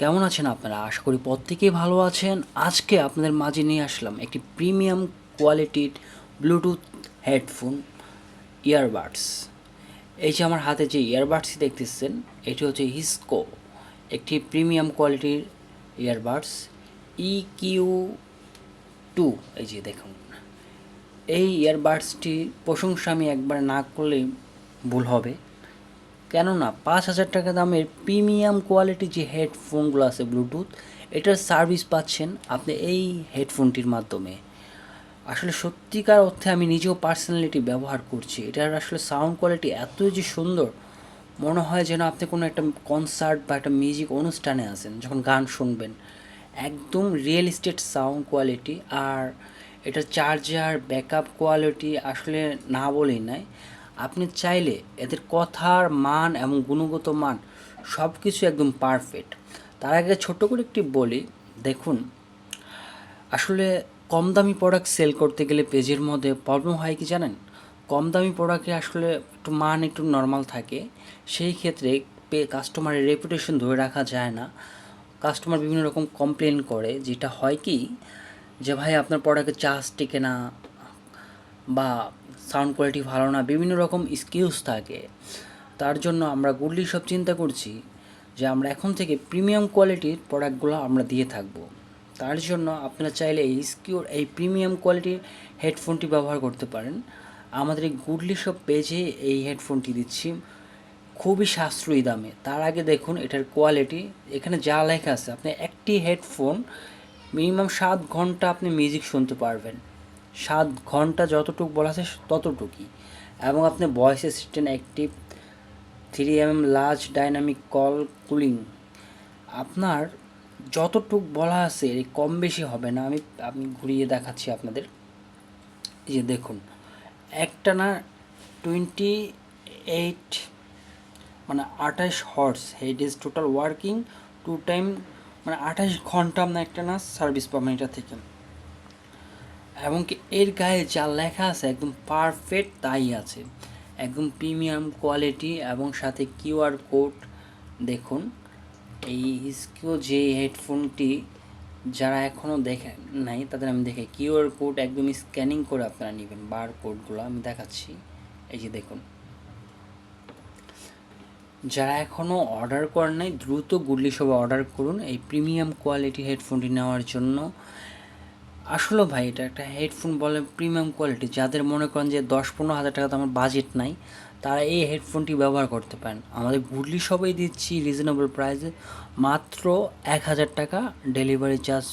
কেমন আছেন আপনারা? আশা করি প্রত্যেকেই ভালো আছেন। আজকে আপনাদের মাঝে নিয়ে আসলাম একটি প্রিমিয়াম কোয়ালিটির ব্লুটুথ হেডফোন ইয়ারবাডস এই যে আমার হাতে যে ইয়ারবাডসটি দেখতেছেন, এটি হচ্ছে হিসকো একটি প্রিমিয়াম কোয়ালিটির ইয়ারবাডস ই কিউ টু এই যে দেখুন, এই ইয়ারবাডসটির প্রশংসা আমি একবার না করলে ভুল হবে। কেননা পাঁচ হাজার টাকা দামের প্রিমিয়াম কোয়ালিটি যে হেডফোনগুলো আছে ব্লুটুথ, এটার সার্ভিস পাচ্ছেন আপনি এই হেডফোনটির মাধ্যমে। আসলে সত্যিকার অর্থে আমি নিজেও পার্সোনালিটি ব্যবহার করছি, এটার আসলে সাউন্ড কোয়ালিটি এতই যে সুন্দর, মনে হয় যেন আপনি কোনো একটা কনসার্ট বা একটা মিউজিক অনুষ্ঠানে আছেন, যখন গান শুনবেন। একদম রিয়েল ইস্টেট সাউন্ড কোয়ালিটি আর এটা চার্জার, ব্যাকআপ কোয়ালিটি আসলে না বলেই নাই। আপনি চাইলে এদের কথার মান এবং গুণগত মান সব কিছু একদম পারফেক্ট তার আগে ছোট্ট করে একটি বলি, দেখুন, আসলে কম দামি প্রোডাক্ট সেল করতে গেলে পেজের মধ্যে প্রবলেম হয় কি জানেন? কম দামি প্রোডাক্টে আসলে একটু মান একটু নর্মাল থাকে, সেই ক্ষেত্রে পে কাস্টমারের রেপুটেশন ধরে রাখা যায় না। কাস্টমার বিভিন্ন রকম কমপ্লেন করে, যেটা হয় কি, যে ভাই আপনার প্রোডাক্টের চার্জ টিকে না, বা সাউন্ড কোয়ালিটি ভালো না, বিভিন্ন রকম স্কিলস থাকে। তার জন্য আমরা গুডলি সব চিন্তা করছি যে আমরা এখন থেকে প্রিমিয়াম কোয়ালিটির প্রোডাক্টগুলো আমরা দিয়ে থাকব। তার জন্য আপনারা চাইলে এই স্কিউর, এই প্রিমিয়াম কোয়ালিটির হেডফোনটি ব্যবহার করতে পারেন। আমাদের এই গুডলি সব পেজে এই হেডফোনটি দিচ্ছি। খুবই সাশ্রয়ী দামে। তার আগে দেখুন, এটার কোয়ালিটি। এখানে যা লেখা আছে, আপনি একটি হেডফোন মিনিমাম সাত ঘণ্টা আপনি মিউজিক শুনতে পারবেন। সাত ঘণ্টা যতটুকু বলা আছে ততটুকুই। এবং আপনি voice assistant active three M M large dynamic call cooling আপনার যতটুক বলা আছে কম বেশি হবে না, আমি আমি ঘুরিয়ে দেখাচ্ছি আপনাদের। এই যে দেখুন, একটা না টোয়েন্টি এইট মানে আঠাশ horse head is total working to time মানে আঠাশ ঘণ্টা আপনার একটা না সার্ভিস পাবেন এটা থেকে। এবং কি এর গায়ে যা লেখা আছে একদম পারফেক্ট তাই আছে। একদম প্রিমিয়াম কোয়ালিটি এবং সাথে কিউআর কোড দেখুন, এই হিসকো যে হেডফোনটি যারা এখনও দেখে নাই, তাদের আমি দেখে কিউআর কোড একদম স্ক্যানিং করে আপনারা নেবেন বার কোডগুলো আমি দেখাচ্ছি। এই যে দেখুন। যারা এখনও অর্ডার করেন নাই, দ্রুত গুডলি সবে অর্ডার করুন এই প্রিমিয়াম কোয়ালিটি হেডফোনটি নেওয়ার জন্য। আসলে ভাই, এটা একটা হেডফোন বলে প্রিমিয়াম কোয়ালিটি যাদের মনে করেন যে দশ পনেরো হাজার টাকা তো আমার বাজেট নাই, তারা এই হেডফোনটি ব্যবহার করতে পারেন। আমাদের গুডলি সবাই দিচ্ছি রিজনেবল প্রাইসে মাত্র এক হাজার টাকা ডেলিভারি চার্জ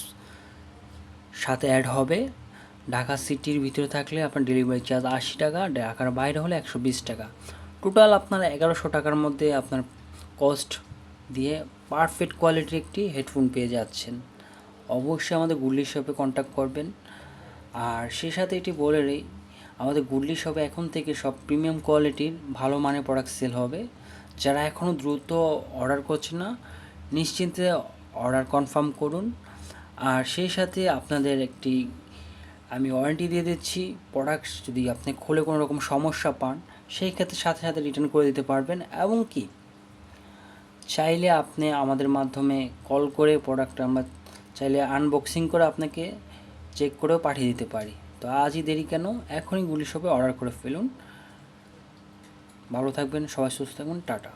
সাথে অ্যাড হবে। ঢাকা সিটির ভিতরে থাকলে আপনার ডেলিভারি চার্জ আশি টাকা, ঢাকার বাইরে হলে একশো বিশ টাকা। টোটাল আপনার এগারোশো টাকার মধ্যে আপনার কস্ট দিয়ে পারফেক্ট কোয়ালিটির একটি হেডফোন পেয়ে যাচ্ছেন। অবশ্যই আমাদের গুডলি শপে কন্ট্যাক্ট করবেন। আর সে সাথে এটি বলে নেই, আমাদের গুডলি শপে এখন থেকে সব প্রিমিয়াম কোয়ালিটির ভালো মানের প্রোডাক্ট সেল হবে। যারা এখনও দ্রুত অর্ডার করছে না, নিশ্চিন্তে অর্ডার কনফার্ম করুন। আর সেই সাথে আপনাদের একটি আমি ওয়ারেন্টি দিয়ে দিচ্ছি প্রোডাক্টস যদি আপনি খুলে কোনো রকম সমস্যা পান, সেই ক্ষেত্রে সাথে সাথে রিটার্ন করে দিতে পারবেন। এবং কি? চাইলে আপনি আমাদের মাধ্যমে কল করে প্রোডাক্ট আমরা চাইলে আনবক্সিং করে আপনাকে চেক করেও পাঠিয়ে দিতে পারি। তো আজই দেরি কেন? এখনই গুলি শপে অর্ডার করে ফেলুন। ভালো থাকবেন, সবাই সুস্থ থাকবেন, টাটা।